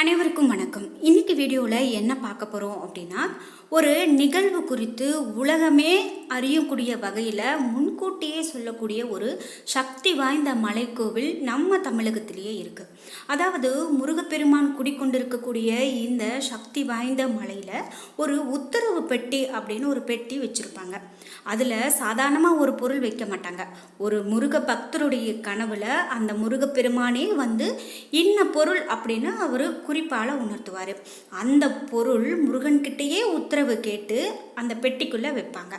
அனைவருக்கும் வணக்கம். இன்னைக்கு வீடியோவில் என்ன பார்க்க போகிறோம் அப்படின்னா ஒரு நிகழ்வு குறித்து உலகமே அறியக்கூடிய வகையில் முன்கூட்டியே சொல்லக்கூடிய ஒரு சக்தி வாய்ந்த மலைக்கோவில் நம்ம தமிழகத்திலேயே இருக்குது அதாவது முருகப்பெருமான் குடிக்கொண்டிருக்கக்கூடிய இந்த சக்தி வாய்ந்த மலையில் ஒரு உத்தரவு பெட்டி அப்படின்னு ஒரு பெட்டி வச்சுருப்பாங்க. அதில் சாதாரணமாக ஒரு பொருள் வைக்க மாட்டாங்க. ஒரு முருக பக்தருடைய கனவில் அந்த முருகப்பெருமானே வந்து இன்ன பொருள் அப்படின்னு அவர் குறிப்பால் உணர்த்துவார். அந்த பொருள் முருகன்கிட்டயே உத்தரவு கேட்டு அந்த பெட்டிக்குள்ளே வைப்பாங்க.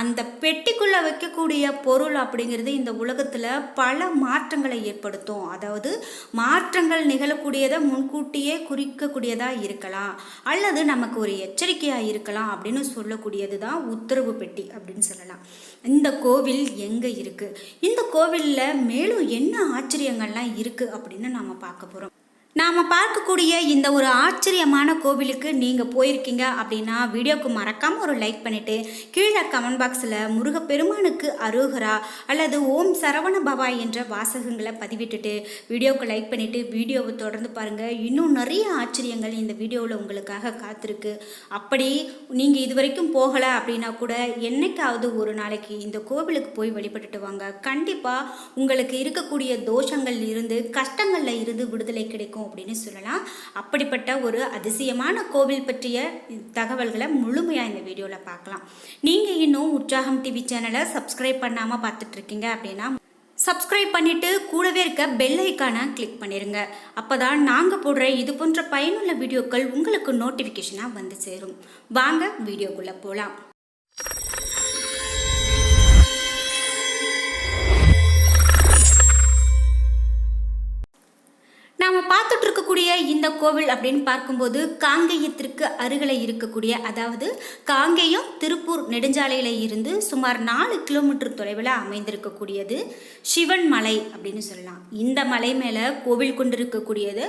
அந்த பெட்டிக்குள்ளே வைக்கக்கூடிய பொருள் அப்படிங்கிறது இந்த உலகத்தில் பல மாற்றங்களை ஏற்படுத்தும். அதாவது மாற்றங்கள் நிகழக்கூடியதை முன்கூட்டியே குறிக்கக்கூடியதாக இருக்கலாம். அல்லது நமக்கு ஒரு எச்சரிக்கையாக இருக்கலாம் அப்படின்னு சொல்லக்கூடியது தான் உத்தரவு பெட்டி அப்படின்னு சொல்லலாம். இந்த கோவில் எங்கே இருக்குது இந்த கோவிலில் மேலும் என்ன ஆச்சரியங்கள்லாம் இருக்குது அப்படின்னு நம்ம பார்க்க போகிறோம் நாம் பார்க்கக்கூடிய இந்த ஒரு ஆச்சரியமான கோவிலுக்கு நீங்கள் போயிருக்கீங்க அப்படின்னா வீடியோக்கு மறக்காமல் ஒரு லைக் பண்ணிவிட்டு கீழே கமெண்ட் பாக்ஸில் முருகப்பெருமானுக்கு அருகரா அல்லது ஓம் சரவண பவாய் என்ற வாசகங்களை பதிவிட்டுட்டு வீடியோக்கு லைக் பண்ணிவிட்டு வீடியோவை தொடர்ந்து பாருங்கள் இன்னும் நிறைய ஆச்சரியங்கள் இந்த வீடியோவில் உங்களுக்காக காத்திருக்கு. அப்படி நீங்கள் இது வரைக்கும் போகலை அப்படின்னா கூட என்னைக்காவது ஒரு நாளைக்கு இந்த கோவிலுக்கு போய் வழிபட்டுட்டு வாங்க. கண்டிப்பாக உங்களுக்கு இருக்கக்கூடிய தோஷங்கள் இருந்து கஷ்டங்களில் இருந்து விடுதலை கிடைக்கும். அப்படின்னு சொல்லலாம். அப்படிப்பட்ட ஒரு அதிசயமான கோவில் பற்றிய தகவல்களை முழுமையாக இந்த வீடியோவில் பார்க்கலாம். நீங்கள் இன்னும் உற்சாகம் டிவி சேனலை சப்ஸ்கிரைப் பண்ணாமல் பார்த்துட்ருக்கீங்க அப்படின்னா சப்ஸ்கிரைப் பண்ணிவிட்டு கூடவே இருக்க பெல் ஐக்கானை கிளிக் அப்போ தான் நாங்கள் போடுற இது போன்ற பயனுள்ள வீடியோக்கள் உங்களுக்கு நோட்டிஃபிகேஷனாக வந்து சேரும். வாங்க வீடியோக்குள்ளே போகலாம் You. கோவில் அப்படின்னு பார்க்கும்போது காங்கேயத்திற்கு அருகில் இருக்கக்கூடிய அதாவது காங்கேயம் திருப்பூர் நெடுஞ்சாலையில் இருந்து சுமார் நாலு கிலோமீட்டர் தொலைவில் அமைந்திருக்கக்கூடியது சிவன் மலை அப்படின்னு சொல்லலாம். இந்த மலை மேலே கோவில் கொண்டிருக்கக்கூடியது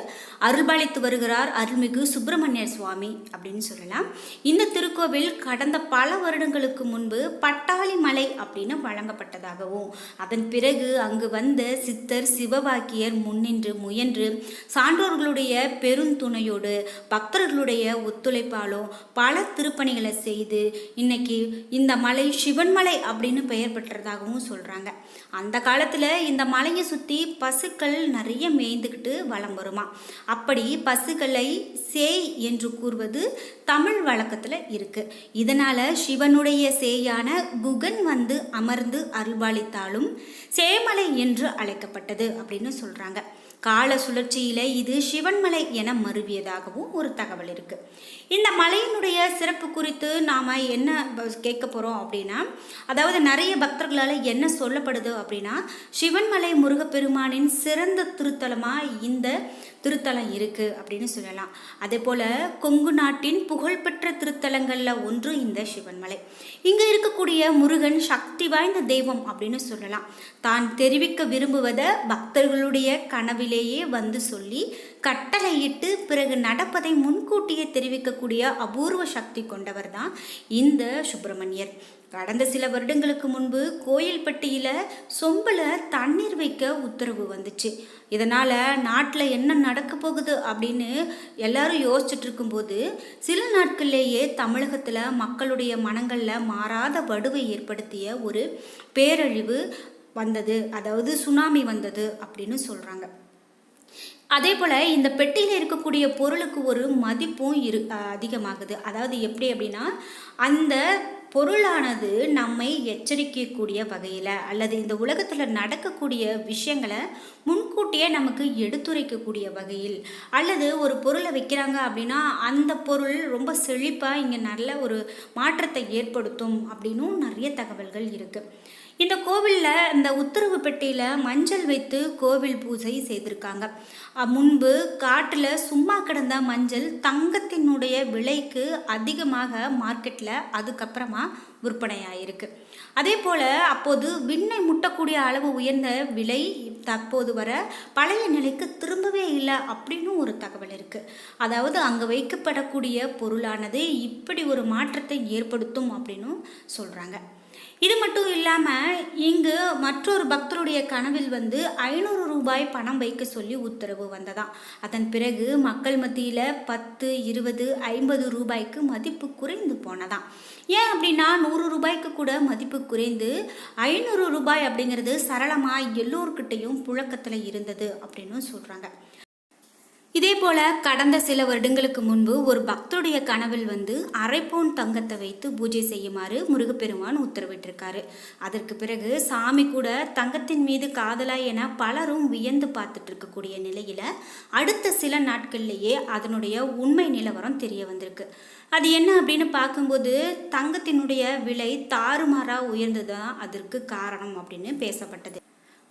அருள்பாலித்து வருகிறார் அருள்மிகு சுப்பிரமணியர் சுவாமி அப்படின்னு சொல்லலாம். இந்த திருக்கோவில் கடந்த பல வருடங்களுக்கு முன்பு பட்டாளி மலை அப்படின்னு வழங்கப்பட்டதாகவும் அதன் பிறகு அங்கு வந்த சித்தர் சிவபாக்கியர் முன்னின்று முயன்று சான்றோர்களுடைய பெருந்துணையோடு பக்தர்களுடைய ஒத்துழைப்பாலும் பல திருப்பணிகளை செய்து இன்னைக்கு இந்த மலை சிவன்மலை அப்படின்னு பெயர் பெற்றதாகவும் சொல்கிறாங்க அந்த காலத்தில் இந்த மலையை சுற்றி பசுக்கள் நிறைய மேய்ந்துக்கிட்டு வலம் வருமா? அப்படி பசுக்களை சேய் என்று கூறுவது தமிழ் வழக்கத்தில் இருக்குது இதனால் சிவனுடைய சேயான குகன் வந்து அமர்ந்து அருள்பாலித்தாலும் சேமலை என்று அழைக்கப்பட்டது அப்படின்னு சொல்கிறாங்க கால சுழற்சியில் இது சிவன்மலை என மருவியதாகவும் ஒரு தகவல் இருக்கு. இந்த மலையினுடைய சிறப்பு குறித்து நாம் என்ன கேட்க போகிறோம் அப்படின்னா அதாவது நிறைய பக்தர்களால் என்ன சொல்லப்படுது அப்படின்னா சிவன்மலை முருகப்பெருமானின் சிறந்த திருத்தலமாக இந்த திருத்தலம் இருக்குது அப்படின்னு சொல்லலாம். அதே போல் கொங்கு நாட்டின் புகழ்பெற்ற திருத்தலங்களில் ஒன்று இந்த சிவன்மலை. இங்கே இருக்கக்கூடிய முருகன் சக்தி வாய்ந்த தெய்வம் அப்படின்னு சொல்லலாம். தான் தெரிவிக்க விரும்புவதை பக்தர்களுடைய கனவிலேயே வந்து சொல்லி கட்டளையிட்டு பிறகு நடப்பதை முன்கூட்டியே தெரிவிக்க இருக்கக்கூடிய அபூர்வ சக்தி கொண்டவர் தான் இந்த சுப்பிரமணியர். கடந்த சில வருடங்களுக்கு முன்பு கோயில்பட்டியில் சொம்பில் தண்ணீர் வைக்க உத்தரவு வந்துச்சு. இதனால் நாட்டில் என்ன நடக்க போகுது அப்படின்னு எல்லாரும் யோசிச்சுட்டு இருக்கும்போது சில நாட்கள்லேயே தமிழகத்தில் மக்களுடைய மனங்களில் மாறாத வடுவை ஏற்படுத்திய ஒரு பேரழிவு வந்தது. அதாவது சுனாமி வந்தது அப்படின்னு சொல்கிறாங்க அதே போல் இந்த பெட்டியில் இருக்கக்கூடிய பொருளுக்கு ஒரு மதிப்பும் இரு அதிகமாகுது. அதாவது எப்படி அப்படின்னா அந்த பொருளானது நம்மை எச்சரிக்கக்கூடிய வகையில் அல்லது இந்த உலகத்தில் நடக்கக்கூடிய விஷயங்களை முன்கூட்டியே நமக்கு எடுத்துரைக்கக்கூடிய வகையில். அல்லது ஒரு பொருளை வைக்கிறாங்க அப்படின்னா அந்த பொருள் ரொம்ப செழிப்பாக இங்கே நல்ல ஒரு மாற்றத்தை ஏற்படுத்தும் அப்படின்னும் நிறைய தகவல்கள் இருக்குது இந்த கோவிலில் இந்த உத்தரவு பெட்டியில் மஞ்சள் வைத்து கோவில் பூஜை செய்திருக்காங்க. முன்பு காட்டில் சும்மா கிடந்த மஞ்சள் தங்கத்தினுடைய விலைக்கு அதிகமாக மார்க்கெட்டில் அதுக்கப்புறமா விற்பனையாயிருக்கு. அதே போல் அப்போது விண்ணை முட்டக்கூடிய அளவு உயர்ந்த விலை தற்போது வர பழைய நிலைக்கு திரும்பவே இல்லை அப்படின்னு ஒரு தகவல் இருக்குது அதாவது அங்கே வைக்கப்படக்கூடிய பொருளானது இப்படி ஒரு மாற்றத்தை ஏற்படுத்தும் அப்படின்னும் சொல்கிறாங்க இது மட்டும் இல்லாமல் இங்கு மற்றொரு பக்தருடைய கனவில் வந்து ஐநூறு ரூபாய் பணம் வைக்க சொல்லி உத்தரவு வந்ததாம். அதன் பிறகு மக்கள் மத்தியில் பத்து இருபது ஐம்பது ரூபாய்க்கு மதிப்பு குறைந்து போனதாம். ஏன் அப்படின்னா நூறு ரூபாய்க்கு கூட மதிப்பு குறைந்து ஐநூறு ரூபாய் அப்படிங்கிறது சரளமாக எல்லோர்கிட்டையும் புழக்கத்தில் இருந்தது அப்படின்னு சொல்கிறாங்க இதே போல கடந்த சில வருடங்களுக்கு முன்பு ஒரு பக்தருடைய கனவில் வந்து அரைப்போன் தங்கத்தை வைத்து பூஜை செய்யுமாறு முருகப்பெருமான் உத்தரவிட்டிருக்காரு. அதற்கு பிறகு சாமி கூட தங்கத்தின் மீது காதலா என பலரும் வியந்து பார்த்துட்டு இருக்கக்கூடிய நிலையில அடுத்த சில நாட்கள்லேயே அதனுடைய உண்மை நிலவரம் தெரிய வந்திருக்கு. அது என்ன அப்படின்னு பார்க்கும்போது தங்கத்தினுடைய விலை தாறுமாறா உயர்ந்ததுதான் அதற்கு காரணம் அப்படின்னு பேசப்பட்டது.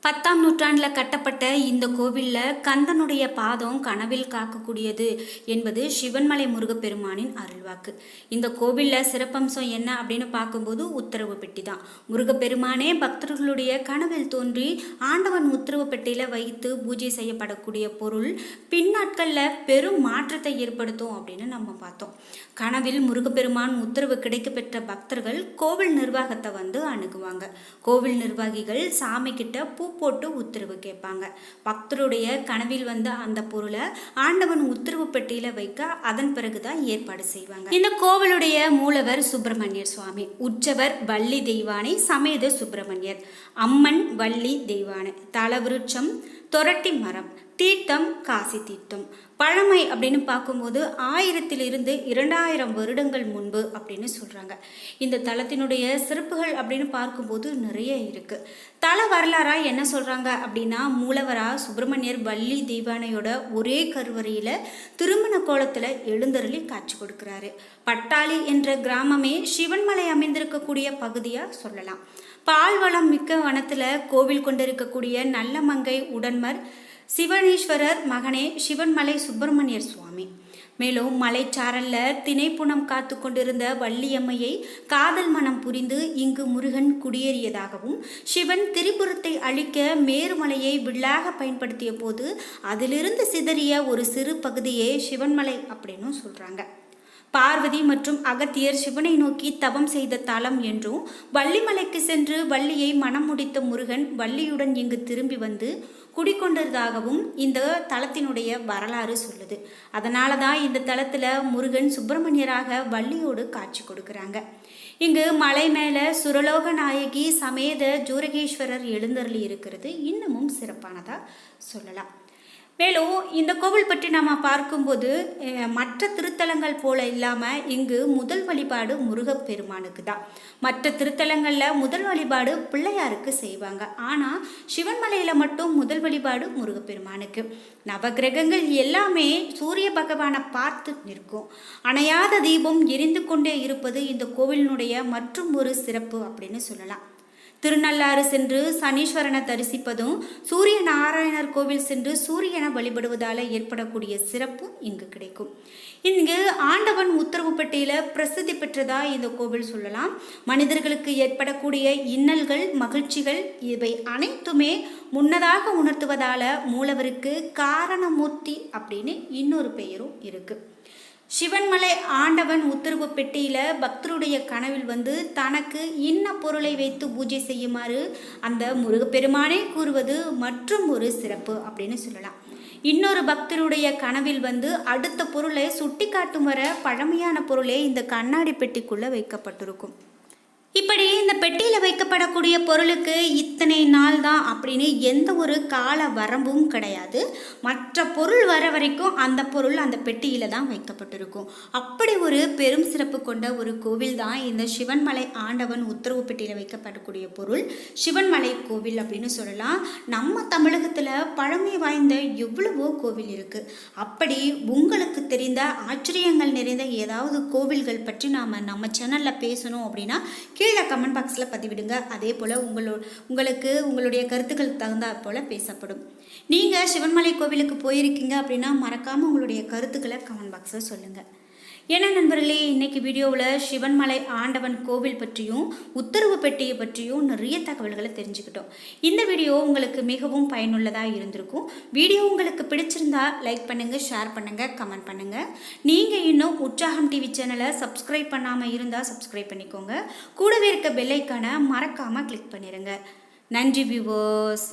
பத்தாம் நூற்றாண்டில் கட்டப்பட்ட இந்த கோவிலில் கந்தனுடைய பாதம் கனவில் காக்கக்கூடியது என்பது சிவன்மலை முருகப்பெருமானின் அருள்வாக்கு. இந்த கோவிலில் சிறப்பம்சம் என்ன அப்படின்னு பார்க்கும்போது உத்தரவு பெட்டி தான். முருகப்பெருமானே பக்தர்களுடைய கனவில் தோன்றி ஆண்டவன் உத்தரவு பெட்டியில் வைத்து பூஜை செய்யப்படக்கூடிய பொருள் பின்னாட்களில் பெரும் மாற்றத்தை ஏற்படுத்தும் அப்படின்னு நம்ம பார்த்தோம். கனவில் முருகப்பெருமான் உத்தரவு கிடைக்கப்பெற்ற பக்தர்கள் கோவில் நிர்வாகத்தை வந்து அணுகுவாங்க. கோவில் நிர்வாகிகள் சாமி கிட்ட பூ போட்டு உத்தரவு கேட்பாங்க. பக்தருடைய கனவில் வந்த அந்த பொருளை ஆண்டவன் உத்தரவு பெட்டியில வைக்க அதன் பிறகுதான் ஏற்பாடு செய்வாங்க. இந்த கோவிலுடைய மூலவர் சுப்பிரமணியர் சுவாமி உற்சவர் வள்ளி தெய்வானை சமேத சுப்பிரமணியர் அம்மன் வள்ளி தெய்வானை தலவிருட்சம் தொரட்டி மரம் தீர்த்தம் காசி தீர்த்தம். பழமை அப்படின்னு பார்க்கும்போது ஆயிரத்திலிருந்து இரண்டாயிரம் வருடங்கள் முன்பு அப்படின்னு சொல்கிறாங்க இந்த தலத்தினுடைய சிறப்புகள் அப்படின்னு பார்க்கும்போது நிறைய இருக்குது தல வரலாறாக என்ன சொல்கிறாங்க அப்படின்னா மூலவரா சுப்பிரமணியர் வள்ளி தீவானையோட ஒரே கருவறையில் திருமண கோலத்தில் எழுந்தருளி காட்சி கொடுக்குறாரு. பட்டாளி என்ற கிராமமே சிவன்மலை அமைந்திருக்கக்கூடிய பகுதியாக சொல்லலாம். பால்வளம் மிக்க வனத்தில் கோவில் கொண்டிருக்கக்கூடிய நல்ல மங்கை உடன்மர் சிவனேஸ்வரர் மகனே சிவன்மலை சுப்பிரமணியர் சுவாமி. மேலும் மலைச்சாரல்ல திணைப்புணம் காத்து கொண்டிருந்த வள்ளியம்மையை காதல் மனம் புரிந்து இங்கு முருகன் குடியேறியதாகவும் சிவன் திரிபுரத்தை அழிக்க மேருமலையை வில்லாக பயன்படுத்திய போது அதிலிருந்து சிதறிய ஒரு சிறு பகுதியே சிவன்மலை அப்படின்னு சொல்கிறாங்க பார்வதி மற்றும் அகத்தியர் சிவனை நோக்கி தவம் செய்த தலம் என்றும் வள்ளிமலைக்கு சென்று வள்ளியை மனம் முடித்த முருகன் வள்ளியுடன் இங்கு திரும்பி வந்து குடிக்கொண்டதாகவும் இந்த தலத்தினுடைய வரலாறு சொல்லுது. அதனால தான் இந்த தலத்தில் முருகன் சுப்பிரமணியராக வள்ளியோடு காட்சி கொடுக்குறாங்க. இங்கு மலை மேலே சுரலோக நாயகி சமேத ஜூரகேஸ்வரர் எழுந்தருளி இருக்கிறது. இன்னமும் சிறப்பானதாக சொல்லலாம். மேலும் இந்த கோவில் பற்றி நம்ம பார்க்கும்போது மற்ற திருத்தலங்கள் போல இல்லாமல் இங்கு முதல் வழிபாடு முருகப்பெருமானுக்கு தான். மற்ற திருத்தலங்களில் முதல் வழிபாடு பிள்ளையாருக்கு செய்வாங்க. ஆனால் சிவன்மலையில் மட்டும் முதல் வழிபாடு முருகப்பெருமானுக்கு. நவகிரகங்கள் எல்லாமே சூரிய பகவானை பார்த்து நிற்கும். அணையாத தீபம் எரிந்து கொண்டே இருப்பது இந்த கோவிலினுடைய மற்றும் ஒரு சிறப்பு அப்படின்னு சொல்லலாம். திருநள்ளாறு சென்று சனீஸ்வரனை தரிசிப்பதும் சூரிய நாராயணர் கோவில் சென்று சூரியனை வழிபடுவதால் ஏற்படக்கூடிய சிறப்பு இங்கு கிடைக்கும். இங்கு ஆண்டவன் உத்தரவு பெட்டியில் பிரசித்தி பெற்றதா இந்த கோவில் சொல்லலாம். மனிதர்களுக்கு ஏற்படக்கூடிய இன்னல்கள் மகிழ்ச்சிகள் இவை அனைத்துமே முன்னதாக உணர்த்துவதால மூலவருக்கு காரணமூர்த்தி அப்படின்னு இன்னொரு பெயரும் இருக்குது சிவன்மலை ஆண்டவன் உத்தரவு பெட்டியில் பக்தருடைய கனவில் வந்து தனக்கு இன்ன பொருளை வைத்து பூஜை செய்யுமாறு அந்த முருகப்பெருமானே கூறுவது மற்றும் ஒரு சிறப்பு அப்படின்னு சொல்லலாம். இன்னொரு பக்தருடைய கனவில் வந்து அடுத்த பொருளை சுட்டி காட்டும் வர பழமையான பொருளே இந்த கண்ணாடி பெட்டிக்குள்ளே வைக்கப்பட்டிருக்கும். இப்படி இந்த பெட்டியில் வைக்கப்படக்கூடிய பொருளுக்கு இத்தனை நாள் தான் அப்படின்னு எந்த ஒரு கால வரம்பும் கிடையாது. மற்ற பொருள் வர வரைக்கும் அந்த பொருள் அந்த பெட்டியில் தான் வைக்கப்பட்டிருக்கும். அப்படி ஒரு பெரும் சிறப்பு கொண்ட ஒரு கோவில் தான் இந்த சிவன்மலை ஆண்டவன் உத்தரவு பெட்டியில் வைக்கப்படக்கூடிய பொருள். சிவன்மலை கோவில் அப்படின்னு சொல்லலாம். நம்ம தமிழகத்தில் பழமை வாய்ந்த எவ்வளவோ கோவில் இருக்குது அப்படி உங்களுக்கு தெரிந்த ஆச்சரியங்கள் நிறைந்த ஏதாவது கோவில்கள் பற்றி நாம் நம்ம சேனலில் பேசணும் அப்படின்னா கீழே கமெண்ட் பாக்ஸில் பதிவிடுங்க. அதே போல் உங்களோ உங்களுக்கு உங்களுடைய கருத்துக்கள் தகுந்தா போல் பேசப்படும். நீங்கள் சிவன்மலை கோவிலுக்கு போயிருக்கீங்க அப்படின்னா மறக்காமல் உங்களுடைய கருத்துக்களை கமெண்ட் பாக்ஸில் சொல்லுங்கள் ஏன்னா நண்பர்களே இன்னைக்கு வீடியோவில் சிவன்மலை ஆண்டவன் கோவில் பற்றியும் உத்தரவு பெட்டியை பற்றியும் நிறைய தகவல்களை தெரிஞ்சுக்கிட்டோம். இந்த வீடியோ உங்களுக்கு மிகவும் பயனுள்ளதாக இருந்திருக்கும். வீடியோ உங்களுக்கு பிடிச்சிருந்தா லைக் பண்ணுங்கள் ஷேர் பண்ணுங்கள் கமெண்ட் பண்ணுங்கள் நீங்கள் இன்னும் உற்சாகம் டிவி சேனலை சப்ஸ்கிரைப் பண்ணாமல் இருந்தால் சப்ஸ்கிரைப் பண்ணிக்கோங்க. கூடவே இருக்க பெல்லைக்கான மறக்காமல் கிளிக் பண்ணிடுங்க நன்றி வியூவர்ஸ்